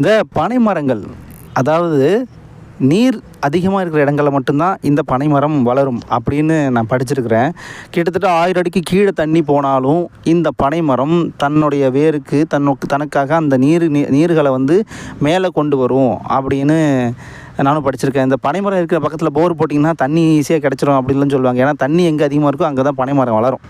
இந்த பனை மரங்கள் அதாவது நீர் அதிகமாக இருக்கிற இடங்களில் மட்டும்தான் இந்த பனைமரம் வளரும் அப்படின்னு நான் படிச்சிருக்கிறேன். கிட்டத்தட்ட ஆயிரம் அடிக்கு கீழே தண்ணி போனாலும் இந்த பனைமரம் தன்னுடைய வேருக்கு தன்னுக்கு தனக்காக அந்த நீர் நீ- நீர்களை வந்து மேலே கொண்டு வரும் அப்படின்னு நானும் படிச்சிருக்கேன். இந்த பனைமரம் இருக்கிற பக்கத்தில் போர் போட்டிங்கன்னா தண்ணி ஈஸியாக கிடச்சிரும் அப்படின்லாம் சொல்லுவாங்க. ஏன்னா தண்ணி எங்கே அதிகமாக இருக்கோ அங்கே தான் பனைமரம் வளரும்.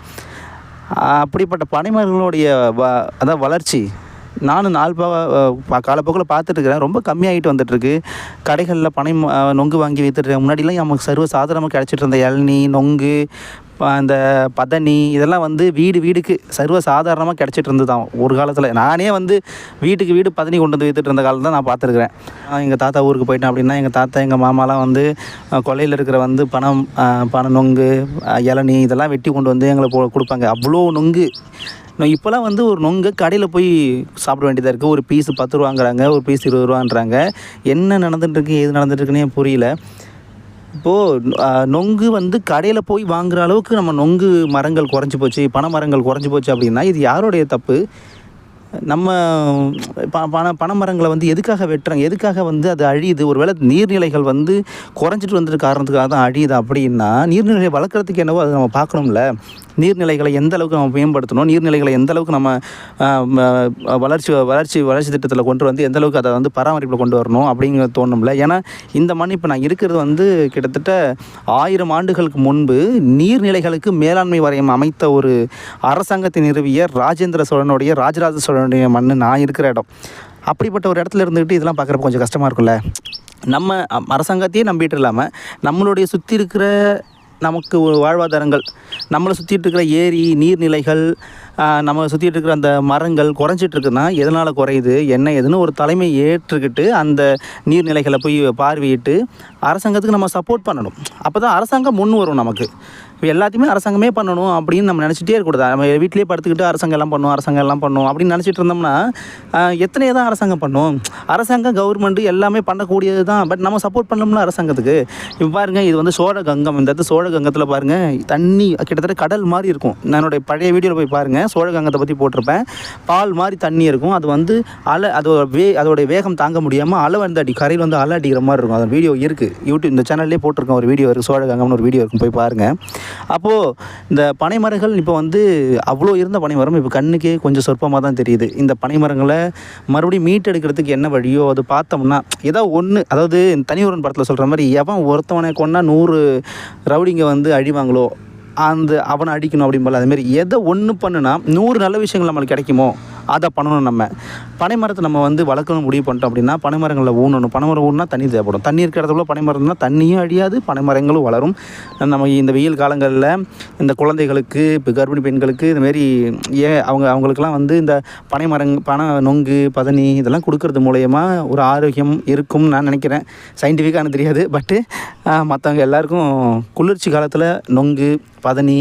அப்படிப்பட்ட பனைமரங்களுடைய வ அதான் வளர்ச்சி நானும் நாள் பா காலப்போக்கில் பார்த்துட்ருக்கிறேன் ரொம்ப கம்மியாகிட்டு வந்துட்டுருக்கு. கடைகளில் பனை நொங்கு வாங்கி விற்றுட்டு முன்னாடிலாம் நமக்கு சர்வ சாதாரணமாக கிடச்சிட்டு இருந்த இளநி நொங்கு ப- அந்த பதனி இதெல்லாம் வந்து வீடு வீடுக்கு சர்வ சாதாரணமாக கிடச்சிட்டு இருந்ததாம். ஒரு காலத்தில். நானே வந்து வீட்டுக்கு வீடு பதனி கொண்டு வந்து விற்றுட்டு இருந்த காலம் தான் நான் பார்த்துருக்குறேன். எங்கள் தாத்தா ஊருக்கு போயிட்டேன் அப்படின்னா எங்கள் தாத்தா எங்கள் மாமாலாம் வந்து கொலையில் இருக்கிற வந்து பணம் பண நொங்கு இளநி இதெல்லாம் வெட்டி கொண்டு வந்து எங்களை போ கொடுப்பாங்க. அவ்வளோ நொங்கு. இப்போலாம் வந்து ஒரு நொங்கை கடையில் போய் சாப்பிட வேண்டியதாக இருக்குது ஒரு பீஸ் பத்து ரூபாங்கிறாங்க ஒரு பீஸ் இருபது ரூபான்றாங்க. என்ன நடந்துட்டுருக்கு எது நடந்துட்டுருக்குன்னே புரியல. இப்போது நொங்கு வந்து கடையில் போய் வாங்குகிற அளவுக்கு நம்ம நொங்கு மரங்கள் குறைஞ்சி போச்சு பனை மரங்கள் குறைஞ்சி போச்சு அப்படின்னா இது யாருடைய தப்பு? நம்ம ப பனை பனை மரங்களை வந்து எதுக்காக வெட்டுறாங்க? எதுக்காக வந்து அது அழியுது? ஒருவேளை நீர்நிலைகள் வந்து குறைஞ்சிட்டு வந்துட்டு காரணத்துக்காக தான் அழியுது அப்படின்னா நீர்நிலையை வளர்க்குறதுக்கு என்னவோ அதை நம்ம பார்க்கணும்ல. நீர்நிலைகளை எந்த அளவுக்கு நம்ம மேம்படுத்தணும்? நீர்நிலைகளை எந்த அளவுக்கு நம்ம வளர்ச்சி வளர்ச்சி வளர்ச்சி திட்டத்தில் கொண்டு வந்து எந்த அளவுக்கு அதை வந்து பராமரிப்பில் கொண்டு வரணும் அப்படிங்கிறது தோணும்ல. ஏன்னா இந்த மண் இப்போ நான் இருக்கிறது வந்து கிட்டத்தட்ட ஆயிரம் ஆண்டுகளுக்கு முன்பு நீர்நிலைகளுக்கு மேலாண்மை வாரியம் அமைத்த ஒரு அரசாங்கத்தை நிறுவிய ராஜேந்திர சோழனுடைய ராஜராஜ சோழனுடைய மண் நான் இருக்கிற இடம். அப்படிப்பட்ட ஒரு இடத்துல இருந்துக்கிட்டு இதெல்லாம் பார்க்குறப்ப கொஞ்சம் கஷ்டமாக இருக்கும்ல. நம்ம அரசாங்கத்தையே நம்பிட்டு இல்லாமல் நம்மளுடைய சுற்றி இருக்கிற நமக்கு வாழ்வாதாரங்கள் நம்மளை சுற்றிட்டு இருக்கிற ஏரி நீர்நிலைகள் நம்ம சுற்றிட்டு இருக்கிற அந்த மரங்கள் குறைஞ்சிட்டு இருக்குன்னா எதனால் குறையுது? என்ன ஏதுன்னு ஒரு தலைமை ஏற்றுக்கிட்டு அந்த நீர்நிலைகளை போய் பார்வையிட்டு அரசாங்கத்துக்கு நம்ம சப்போர்ட் பண்ணணும். அப்போ தான் அரசாங்கம் முன் வரும் நமக்கு. இப்போ எல்லாத்தையுமே அரசாங்கமே பண்ணணும் அப்படின்னு நம்ம நினச்சிட்டே இருக்கக்கூடாது. நம்ம வீட்டிலே படுத்துக்கிட்டு அரசாங்கம் எல்லாம் பண்ணும் அரசாங்கம் எல்லாம் பண்ணும் அப்படின்னு நினச்சிட்டு இருந்தோம்னா எத்தனையே எத்தனையோ தான் அரசாங்கம் பண்ணும். அரசாங்கம் கவர்மெண்ட் எல்லாமே பண்ணக்கூடியது தான். பட் நம்ம சப்போர்ட் பண்ணோம்னா அரசாங்கத்துக்கு. இப்போ பாருங்கள் இது வந்து சோழ கங்கம். இந்த இடத்து சோழ கங்கத்தில் பாருங்கள் தண்ணி கிட்டத்தட்ட கடல் மாதிரி இருக்கும். நான் என்னுடைய பழைய வீடியோவில் போய் பாருங்கள் சோழகங்கத்தை பற்றி போட்டிருப்பேன். பால் மாதிரி தண்ணி இருக்கும். அது வந்து அலை அதோட வே அதோடைய வேகம் தாங்க முடியாமல் அலை வந்து அடி கரையில் வந்து அலை அடிக்கிற மாதிரி இருக்கும். அந்த வீடியோ இருக்குது யூடியூப் இந்த சேனல்லே போட்டிருக்கேன். ஒரு வீடியோ இருக்குது சோழகங்கம்னு ஒரு வீடியோ இருக்கும். போய் பாருங்கள் அப்போது இந்த பனைமரங்கள் இப்போ வந்து அவ்வளோ இருந்த பனைமரம் இப்போ கண்ணுக்கே கொஞ்சம் சொற்பமாக தான் தெரியுது. இந்த பனைமரங்களை மறுபடியும் மீட்டெடுக்கிறதுக்கு என்ன வழியோ அது பார்த்தோம்னா ஏதோ ஒன்று அதாவது தனியொருவன் படத்தில் சொல்கிற மாதிரி எவன் ஒருத்தவனை கொண்டா நூறு ரவுடிங்க வந்து அழிவாங்களோ அந்த அவனை அடிக்கணும் அப்படிம்போல. அதுமாரி எதை ஒன்று பண்ணுனா நூறு நல்ல விஷயங்கள் நம்மளுக்கு கிடைக்குமோ அதை பண்ணணும் நம்ம. பனைமரத்தை நம்ம வந்து வளர்க்கணும் முடிவு பண்ணிட்டோம் அப்படின்னா பனைமரங்களில் ஊனணும். பனைமரம் ஊனா தண்ணி தேவைப்படும். தண்ணி இருக்கிற இடத்துல பனைமரம்னா தண்ணியும் அழியாது பனைமரங்களும் வளரும். நம்ம இந்த வெயில் காலங்களில் இந்த குழந்தைகளுக்கு இப்போ கர்ப்பிணி பெண்களுக்கு இதுமாரி ஏன் அவங்க அவங்களுக்கெல்லாம் வந்து இந்த பனைமரங் பனை நொங்கு பதனி இதெல்லாம் கொடுக்கறது மூலயமா ஒரு ஆரோக்கியம் இருக்கும்னு நான் நினைக்கிறேன். சயின்டிஃபிக்கானு தெரியாது. பட்டு மற்றவங்க எல்லாருக்கும் குளிர்ச்சி காலத்தில் நொங்கு பதனி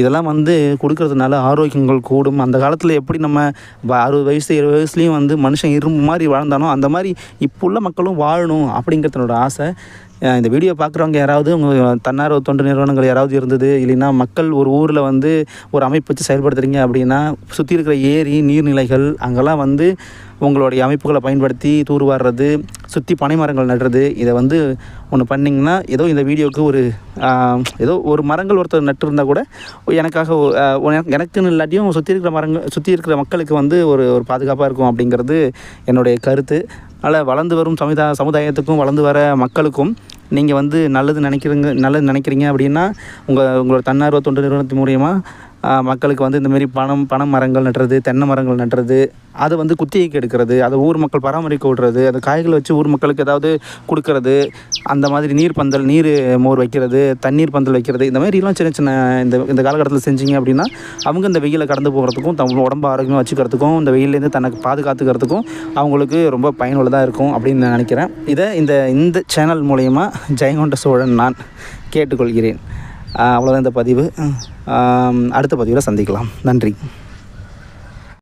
இதெல்லாம் வந்து கொடுக்கறதுனால ஆரோக்கியங்கள் கூடும். அந்த காலத்தில் எப்படி நம்ம அறுபது வயசு இருபது வயசுலேயும் வந்து மனுஷன் இரும்பு மாதிரி வாழ்ந்தானோ அந்த மாதிரி இப்போ உள்ள மக்களும் வாழணும் அப்படிங்கிறது என்னோட ஆசை இந்த வீடியோ பார்க்குறவங்க யாராவது உங்கள் தன்னார்வ தொண்டு நிறுவனங்கள் யாராவது இருந்தது? இல்லைன்னா மக்கள் ஒரு ஊரில் வந்து ஒரு அமைப்பு வச்சு செயல்படுத்துறீங்க அப்படின்னா சுற்றி இருக்கிற ஏரி நீர்நிலைகள் அங்கெல்லாம் வந்து உங்களுடைய அமைப்புகளை பயன்படுத்தி தூர்வாடுறது சுற்றி பனை மரங்கள் நடுறது இதை வந்து ஒன்று பண்ணிங்கன்னா ஏதோ இந்த வீடியோவுக்கு ஒரு ஏதோ ஒரு மரங்கள் ஒருத்தர் நட்டுருந்தால் கூட எனக்காக எனக்குன்னு இல்லாட்டியும் சுற்றி இருக்கிற மரங்கள் சுற்றி இருக்கிற மக்களுக்கு வந்து ஒரு ஒரு பாதுகாப்பாக இருக்கும் அப்படிங்கிறது என்னுடைய கருத்து. அதனால் வளர்ந்து வரும் சமுதா சமுதாயத்துக்கும் வளர்ந்து வர மக்களுக்கும் நீங்கள் வந்து நல்லது நினைக்கிறீங்க நல்லது நினைக்கிறீங்க அப்படின்னா உங்கள் உங்களோட தன்னார்வ தொண்டு நிறுவனத்தின் மூலியமாக மக்களுக்கு வந்து இந்தமாரி பணம் பனை மரங்கள் நட்டுறது தென்னை மரங்கள் நட்டுறது அதை வந்து குத்திகைக்கு எடுக்கிறது அதை ஊர் மக்கள் பராமரிக்க விடுறது அந்த காய்களை வச்சு ஊர் மக்களுக்கு ஏதாவது கொடுக்கறது அந்த மாதிரி நீர் பந்தல் நீர் மோர் வைக்கிறது தண்ணீர் பந்தல் வைக்கிறது இந்த மாதிரிலாம் சின்ன சின்ன இந்த இந்த காலகட்டத்தில் செஞ்சீங்க அப்படின்னா அவங்க இந்த வெயிலை கடந்து போகிறதுக்கும் தம் உடம்பு ஆரோக்கியமாக வச்சுக்கிறதுக்கும் இந்த வெயிலேருந்து தனக்கு பாதுகாத்துக்கிறதுக்கும் அவங்களுக்கு ரொம்ப பயனுள்ளதாக இருக்கும் அப்படின்னு நான் நினைக்கிறேன். இதை இந்த இந்த சேனல் மூலயமா ஜெயங்கொண்ட சோழன் நான் கேட்டுக்கொள்கிறேன். அவ்வளோதான் இந்த பதிவு. அடுத்த பதிவில் சந்திக்கலாம். நன்றி.